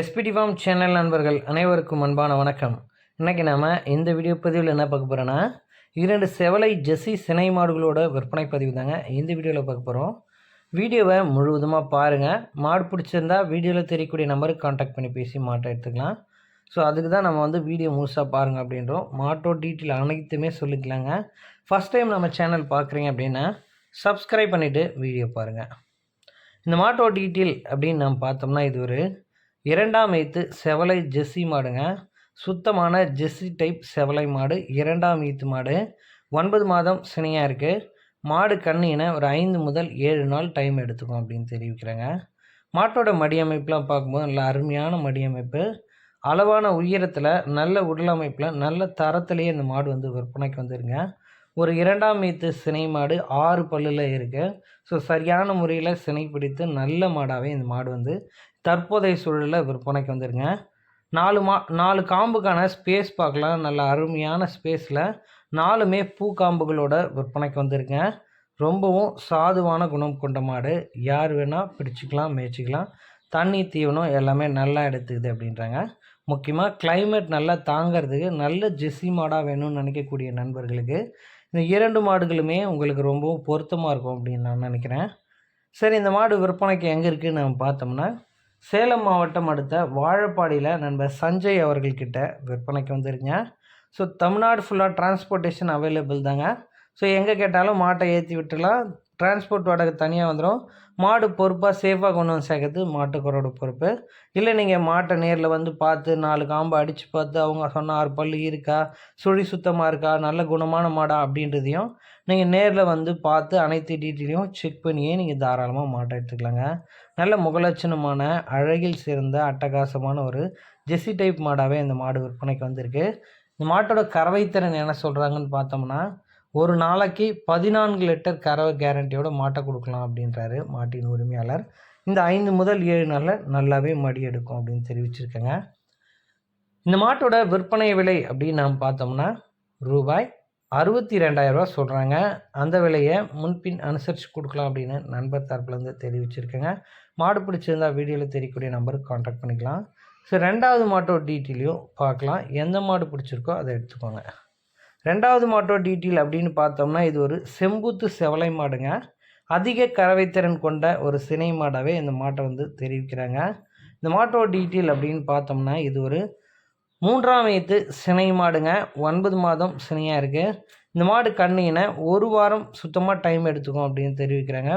SPD form channel நண்பர்கள் அனைவருக்கும் அன்பான வணக்கம். இன்றைக்கி நாம் இந்த வீடியோ பதிவில் என்ன பார்க்க போகிறோன்னா இரண்டு செவலை ஜெஸ்ஸி சினை மாடுகளோட விற்பனை பதிவு தாங்க. இந்த வீடியோவில் பார்க்க போகிறோம் வீடியோவை முழுவதுமாக பாருங்கள் மாடு பிடிச்சிருந்தா வீடியோவில் தெரியக்கூடிய நம்பருக்கு காண்டாக்ட் பண்ணி பேசி மாட்டை எடுத்துக்கலாம். ஸோ அதுக்கு தான் நம்ம வந்து வீடியோ முழுசாக பாருங்கள் அப்படின்றோம். மாட்டோ டீட்டெயில் அனைத்துமே சொல்லிக்கலாங்க. ஃபஸ்ட் டைம் நம்ம சேனல் பார்க்குறீங்க அப்படின்னா சப்ஸ்கிரைப் பண்ணிவிட்டு வீடியோ பாருங்கள் இந்த மாட்டோ டீட்டெயில் அப்படின்னு நம்ம பார்த்தோம்னா இது ஒரு இரண்டாம் ஈத்து செவலை ஜெஸ்ஸி மாடுங்க. சுத்தமான ஜெஸ்ஸி டைப் செவலை மாடு இரண்டாம் ஈத்து மாடு. ஒன்பது மாதம் சினையாக இருக்குது மாடு கண்ணின ஒரு ஐந்து முதல் ஏழு நாள் டைம் எடுத்துக்கும் அப்படின்னு தெரிவிக்கிறேங்க. மாட்டோட மடியமைப்புலாம் பார்க்கும்போது நல்ல அருமையான மடி அமைப்பு அளவான உயரத்தில் நல்ல உடல் அமைப்பில் நல்ல தரத்துலேயே இந்த மாடு வந்து விற்பனைக்கு வந்துருங்க. ஒரு இரண்டாம் மீத்து சினை மாடு ஆறு பல்லில் இருக்குது ஸோ சரியான முறையில் சினை பிடித்து நல்ல மாடாகவே இந்த மாடு வந்து தற்போதைய சூழலில் விற்பனைக்கு வந்துருங்க. நாலு மா நாலு காம்புக்கான ஸ்பேஸ் பார்க்கலாம். நல்ல அருமையான ஸ்பேஸில் நாலுமே பூ காம்புகளோட விற்பனைக்கு வந்துருங்க ரொம்பவும் சாதுவான குணம் கொண்ட மாடு. யார் வேணால் பிடிச்சிக்கலாம் மேய்ச்சிக்கலாம். தண்ணி தீவனம் எல்லாமே நல்லா எடுத்துக்குது அப்படின்றாங்க. முக்கியமாக கிளைமேட் நல்லா தாங்கிறதுக்கு நல்ல ஜெஸ்ஸி மாடாக வேணும்னு நினைக்கக்கூடிய நண்பர்களுக்கு இந்த இரண்டு மாடுகளுமே உங்களுக்கு ரொம்பவும் பொருத்தமாக இருக்கும் அப்படின்னு நான் நினைக்கிறேன். சரி இந்த மாடு விற்பனைக்கு எங்கே இருக்குதுன்னு நம்ம பார்த்தோம்னா சேலம் மாவட்டம் அடுத்த வாழப்பாடியில் நண்பர் சஞ்சய் அவர்கள்கிட்ட விற்பனைக்கு வந்துருங்க ஸோ தமிழ்நாடு ஃபுல்லாக டிரான்ஸ்போர்ட்டேஷன் அவைலபிள் தாங்க. ஸோ எங்கே கேட்டாலும் மாட்டை ஏற்றி விட்டுலாம் டிரான்ஸ்போர்ட் வாடகை தனியாக வந்துடும் மாடு பொறுப்பாக சேஃபாக கொண்டு வந்து சேர்க்கறது மாட்டுக்காரோட பொறுப்பு. இல்லை நீங்கள் மாட்டை நேரில் வந்து பார்த்து நாலு காம்பை அடித்து பார்த்து அவங்க சொன்ன ஆறு பல்லு இருக்கா சுழி சுத்தமாக இருக்கா நல்ல குணமான மாடா அப்படின்றதையும் நீங்கள் நேரில் வந்து பார்த்து அனைத்து டீட்டெயிலையும் செக் பண்ணியே நீங்கள் தாராளமாக மாட்டை எடுத்துக்கலாங்க. நல்ல முகலட்சணமான அழகில் சேர்ந்த அட்டகாசமான ஒரு ஜெஸ்ஸி டைப் மாடாகவே இந்த மாடு விற்பனைக்கு வந்திருக்கு. இந்த மாட்டோட கறவைத்திறன் என்ன சொல்கிறாங்கன்னு பார்த்தோம்னா ஒரு நாளைக்கு பதினான்கு லிட்டர் கறவை கேரண்டியோட மாட்டை கொடுக்கலாம் அப்படின்றாரு மாட்டின் உரிமையாளர். இந்த ஐந்து முதல் ஏழு நாளில் நல்லாவே மடி எடுக்கும் அப்படின்னு தெரிவிச்சிருக்கேங்க. இந்த மாட்டோட விற்பனை விலை அப்படின்னு நாம் பார்த்தோம்னா ரூபாய் அறுபத்தி ரெண்டாயிரரூவா சொல்கிறாங்க அந்த விலையை முன்பின் அனுசரித்து கொடுக்கலாம் அப்படின்னு நண்பர் தரப்புலேருந்து தெரிவிச்சிருக்கேங்க. மாடு பிடிச்சிருந்தா வீடியோவில் தெரியக்கூடிய நம்பருக்கு காண்டாக்ட் பண்ணிக்கலாம். ஸோ ரெண்டாவது மாட்டோட டீட்டெயிலையும் பார்க்கலாம். எந்த மாடு பிடிச்சிருக்கோ அதை எடுத்துக்கோங்க. ரெண்டாவது மாட்டோ டீட்டெயில் அப்படின்னு பார்த்தோம்னா இது ஒரு செம்புத்து செவலை மாடுங்க. அதிக கறவைத்திறன் கொண்ட ஒரு சினை மாடாகவே இந்த மாட்டை வந்து தெரிவிக்கிறாங்க. இந்த மாட்டோ டீட்டெயில் அப்படின்னு பார்த்தோம்னா இது ஒரு மூன்றாம் வயது சினை மாடுங்க. ஒன்பது மாதம் சினையாக இருக்குது இந்த மாடு கண்ணினை ஒரு வாரம் சுத்தமாக டைம் எடுத்துக்கும் அப்படின்னு தெரிவிக்கிறாங்க.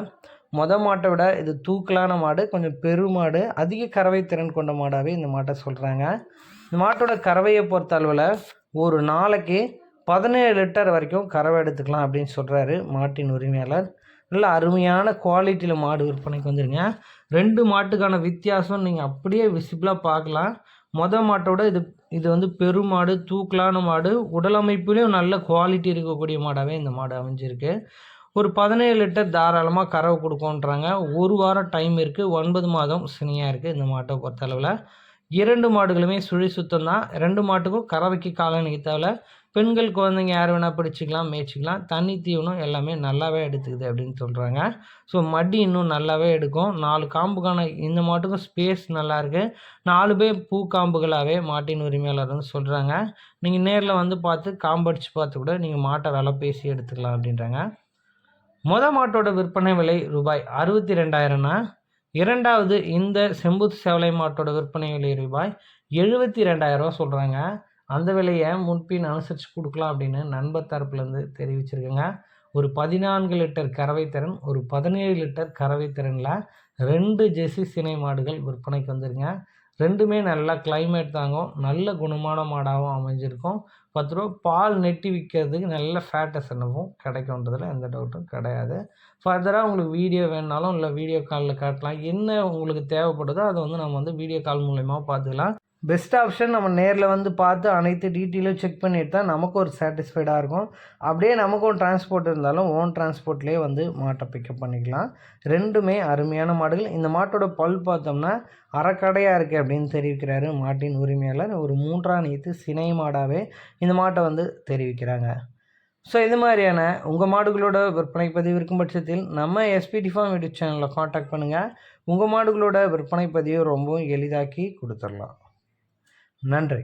மொத மாட்டை விட இது தூக்கலான மாடு கொஞ்சம் பெருமாடு அதிக கறவை திறன் கொண்ட மாடாகவே இந்த மாட்டை சொல்கிறாங்க இந்த மாட்டோட கறவையை பொறுத்த அளவில் ஒரு நாளைக்கு பதினேழு லிட்டர் வரைக்கும் கறவை எடுத்துக்கலாம் அப்படின்னு சொல்கிறாரு மாட்டின் உரிமையாளர். நல்ல அருமையான குவாலிட்டியில் மாடு விற்பனைக்கு வந்துருங்க. ரெண்டு மாட்டுக்கான வித்தியாசம் நீங்கள் அப்படியே விசிபிளாக பார்க்கலாம். மொதல் மாட்டோட இது இது வந்து பெருமாடு தூக்கலான மாடு உடல் நல்ல குவாலிட்டி இருக்கக்கூடிய மாடாகவே இந்த மாடு அமைஞ்சிருக்கு. ஒரு பதினேழு லிட்டர் தாராளமாக கறவை கொடுக்கோன்றாங்க. ஒரு வாரம் டைம் இருக்குது ஒன்பது மாதம் சினியாக இருக்குது இந்த மாட்டை பொறுத்தளவில். இரண்டு மாடுகளுமே சுழி சுத்தம் தான் ரெண்டு மாட்டுக்கும் கறவைக்கு காலணிக்கு தேவை பெண்கள் குழந்தைங்க யார் வேணால் பிடிச்சிக்கலாம் மேய்ச்சிக்கலாம். தண்ணி தீவனம் எல்லாமே நல்லாவே எடுத்துக்குது அப்படின்னு சொல்கிறாங்க ஸோ மடி இன்னும் நல்லாவே எடுக்கும். நாலு காம்புக்கான இந்த மாட்டுக்கும் ஸ்பேஸ் நல்லா இருக்குது நாலு பேர் பூ காம்புகளாகவே மாட்டின் உரிமையாளர் வந்து சொல்கிறாங்க நீங்கள் நேரில் வந்து பார்த்து காம்பு அடித்து பார்த்து கூட நீங்கள் மாட்டை வில பேசி எடுத்துக்கலாம் அப்படின்றாங்க. மொத மாட்டோட விற்பனை விலை ரூபாய் அறுபத்தி ரெண்டாயிரம்னா இரண்டாவது இந்த செம்புத்து சேவலை மாட்டோட விற்பனை விலை ரூபாய் எழுபத்தி ரெண்டாயிரரூவா சொல்கிறாங்க அந்த விலையை முன்பின் அனுசரித்து கொடுக்கலாம் அப்படின்னு நண்பர் தரப்புலேருந்து தெரிவிச்சிருக்கேங்க. ஒரு பதினான்கு லிட்டர் கறவை திறன் ஒரு பதினேழு லிட்டர் கறவை திறனில் ரெண்டு ஜெர்சி சினை மாடுகள் விற்பனைக்கு வந்துருங்க ரெண்டுமே நல்லா கிளைமேட் தாங்கும். நல்ல குணமான மாடாகவும் அமைஞ்சிருக்கும். பத்து ரூபா பால் நெட்டி விற்கிறதுக்கு நல்ல ஃபேட்டஸ்னவும் கிடைக்கும்ன்றதுல எந்த டவுட்டும் கிடையாது. ஃபர்தராக உங்களுக்கு வீடியோ வேணுனாலும் இல்லை வீடியோ காலில் காட்டலாம். என்ன உங்களுக்கு தேவைப்படுதோ அதை வந்து நம்ம வந்து வீடியோ கால் மூலயமா பார்த்துக்கலாம். பெஸ்ட் ஆப்ஷன் நம்ம நேரில் வந்து பார்த்து அனைத்து டீட்டெயிலும் செக் பண்ணிட்டு தான் நமக்கு ஒரு சாட்டிஸ்ஃபைடாக இருக்கும். அப்படியே நமக்கும் டிரான்ஸ்போர்ட் இருந்தாலும் ஓன் டிரான்ஸ்போர்ட்லேயே வந்து மாட்டை பிக்கப் பண்ணிக்கலாம். ரெண்டுமே அருமையான மாடுகள். இந்த மாட்டோட பல் பார்த்தோம்னா அறக்கடையாக இருக்குது அப்படின்னு தெரிவிக்கிறாரு மாட்டின் உரிமையாளர். ஒரு மூன்றாம் நீத்து சினை மாடாகவே இந்த மாட்டை வந்து தெரிவிக்கிறாங்க. ஸோ இது மாதிரியான உங்கள் மாடுகளோட விற்பனை பதிவு இருக்கும் பட்சத்தில் நம்ம எஸ்பிடி ஃபார்ம் யூடியூப் சேனலில் காண்டாக்ட் பண்ணுங்கள் உங்கள் மாடுகளோட விற்பனை பதிவை ரொம்பவும் எளிதாக்கி கொடுத்துடலாம். நன்றி.